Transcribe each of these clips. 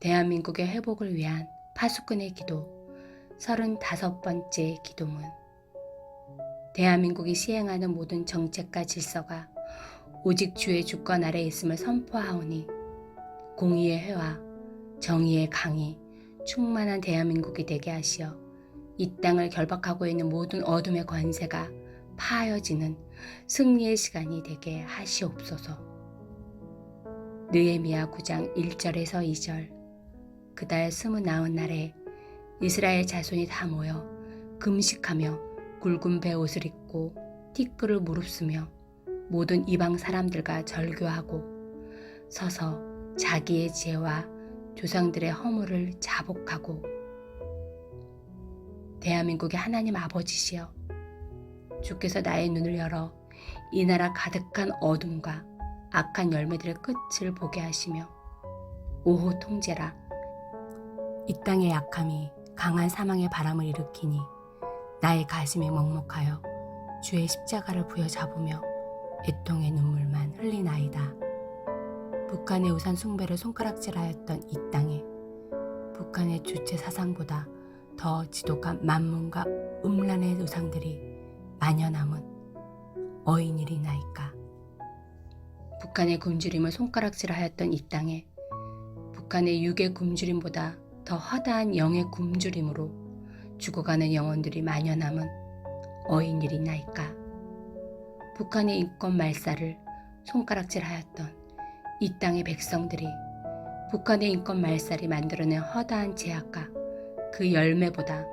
대한민국의 회복을 위한 파수꾼의 기도 35번째 기도문. 대한민국이 시행하는 모든 정책과 질서가 오직 주의 주권 아래 있음을 선포하오니 공의의 회와 정의의 강이 충만한 대한민국이 되게 하시어 이 땅을 결박하고 있는 모든 어둠의 권세가 파하여지는 승리의 시간이 되게 하시옵소서. 느헤미야 9장 1절에서 2절 그달 스무 나흔 날에 이스라엘 자손이 다 모여 금식하며 굵은 배 옷을 입고 티끌을 무릅쓰며 모든 이방 사람들과 절교하고 서서 자기의 죄와 조상들의 허물을 자복하고 대한민국의 하나님 아버지시여 주께서 나의 눈을 열어 이 나라 가득한 어둠과 악한 열매들의 끝을 보게 하시며 오호 통제라 이 땅의 약함이 강한 사망의 바람을 일으키니 나의 가슴이 먹먹하여 주의 십자가를 부여잡으며 애통의 눈물만 흘리나이다. 북한의 우산 숭배를 손가락질하였던 이 땅에 북한의 주체 사상보다 더 지독한 만문과 음란의 우상들이 만연함은 어인일이나이까. 북한의 굶주림을 손가락질하였던 이 땅에 북한의 육의 굶주림보다 더 허다한 영의 굶주림으로 죽어가는 영혼들이 만연함은 어인일이나이까. 북한의 인권 말살을 손가락질하였던 이 땅의 백성들이 북한의 인권 말살이 만들어낸 허다한 제약과 그 열매보다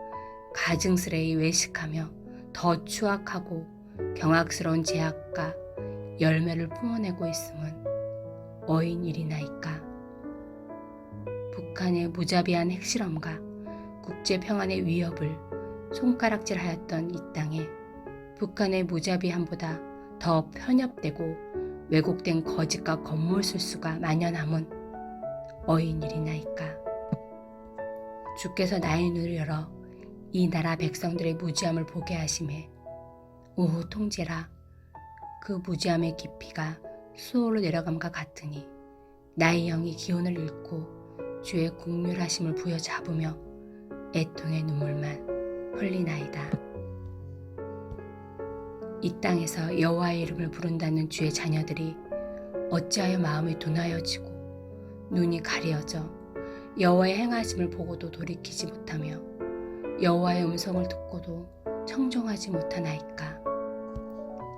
가증스레히 외식하며 더 추악하고 경악스러운 제약과 열매를 뿜어내고 있음은 어인 일이나이까. 북한의 무자비한 핵실험과 국제 평안의 위협을 손가락질하였던 이 땅에 북한의 무자비함보다 더 편협되고 왜곡된 거짓과 건물 술수가 만연함은 어인 일이나이까. 주께서 나의 눈을 열어 이 나라 백성들의 무지함을 보게 하심에 우후 통제라 그 무지함의 깊이가 수월로 내려감과 같으니 나의 영이 기온을 잃고 주의 국률하심을 부여잡으며 애통의 눈물만 흘리나이다. 이 땅에서 여호와의 이름을 부른다는 주의 자녀들이 어찌하여 마음이 둔하여지고 눈이 가려져 여호와의 행하심을 보고도 돌이키지 못하며 여호와의 음성을 듣고도 청종하지 못하나이까.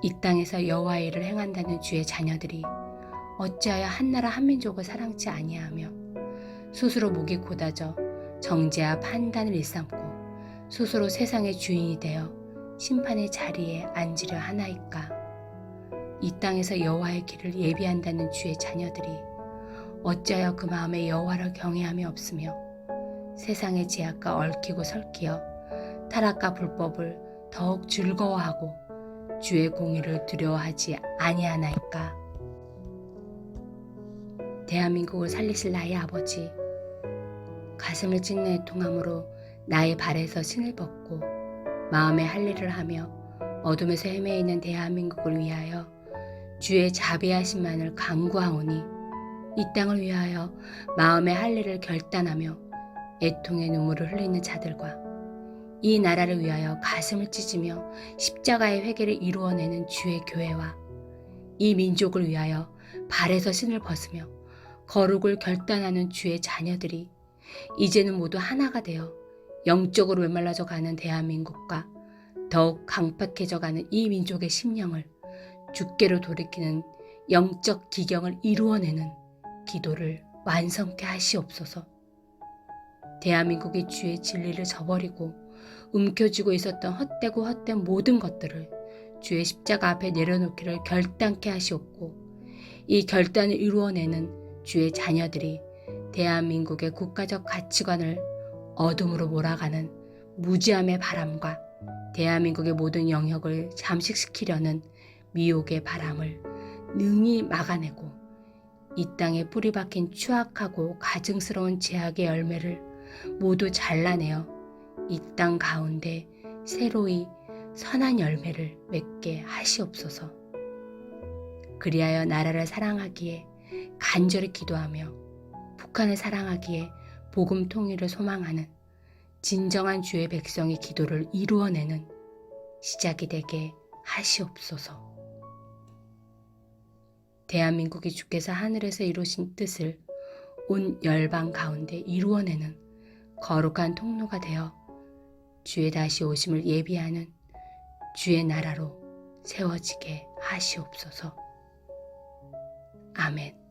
이 땅에서 여호와의 일을 행한다는 주의 자녀들이 어찌하여 한나라 한민족을 사랑치 아니하며 스스로 목이 곧아져 정죄와 판단을 일삼고 스스로 세상의 주인이 되어 심판의 자리에 앉으려 하나이까. 이 땅에서 여호와의 길을 예비한다는 주의 자녀들이 어찌하여 그 마음에 여호와를 경외함이 없으며 세상의 제약과 얽히고 설키어 타락과 불법을 더욱 즐거워하고 주의 공의를 두려워하지 아니하나이까. 대한민국을 살리실 나의 아버지, 가슴을 찢는 애통함으로 나의 발에서 신을 벗고 마음의 할례를 하며 어둠에서 헤매 있는 대한민국을 위하여 주의 자비하심만을 강구하오니 이 땅을 위하여 마음의 할례를 결단하며 애통의 눈물을 흘리는 자들과 이 나라를 위하여 가슴을 찢으며 십자가의 회개를 이루어내는 주의 교회와 이 민족을 위하여 발에서 신을 벗으며 거룩을 결단하는 주의 자녀들이 이제는 모두 하나가 되어 영적으로 메말라져 가는 대한민국과 더욱 강팍해져 가는 이 민족의 심령을 주께로 돌이키는 영적 기경을 이루어내는 기도를 완성케 하시옵소서. 대한민국이 주의 진리를 저버리고 움켜쥐고 있었던 헛되고 헛된 모든 것들을 주의 십자가 앞에 내려놓기를 결단케 하시옵고 이 결단을 이루어내는 주의 자녀들이 대한민국의 국가적 가치관을 어둠으로 몰아가는 무지함의 바람과 대한민국의 모든 영역을 잠식시키려는 미혹의 바람을 능히 막아내고 이 땅에 뿌리 박힌 추악하고 가증스러운 제약의 열매를 모두 잘라내어 이 땅 가운데 새로이 선한 열매를 맺게 하시옵소서. 그리하여 나라를 사랑하기에 간절히 기도하며 북한을 사랑하기에 복음 통일을 소망하는 진정한 주의 백성의 기도를 이루어내는 시작이 되게 하시옵소서. 대한민국이 주께서 하늘에서 이루신 뜻을 온 열방 가운데 이루어내는 거룩한 통로가 되어 주의 다시 오심을 예비하는 주의 나라로 세워지게 하시옵소서. 아멘.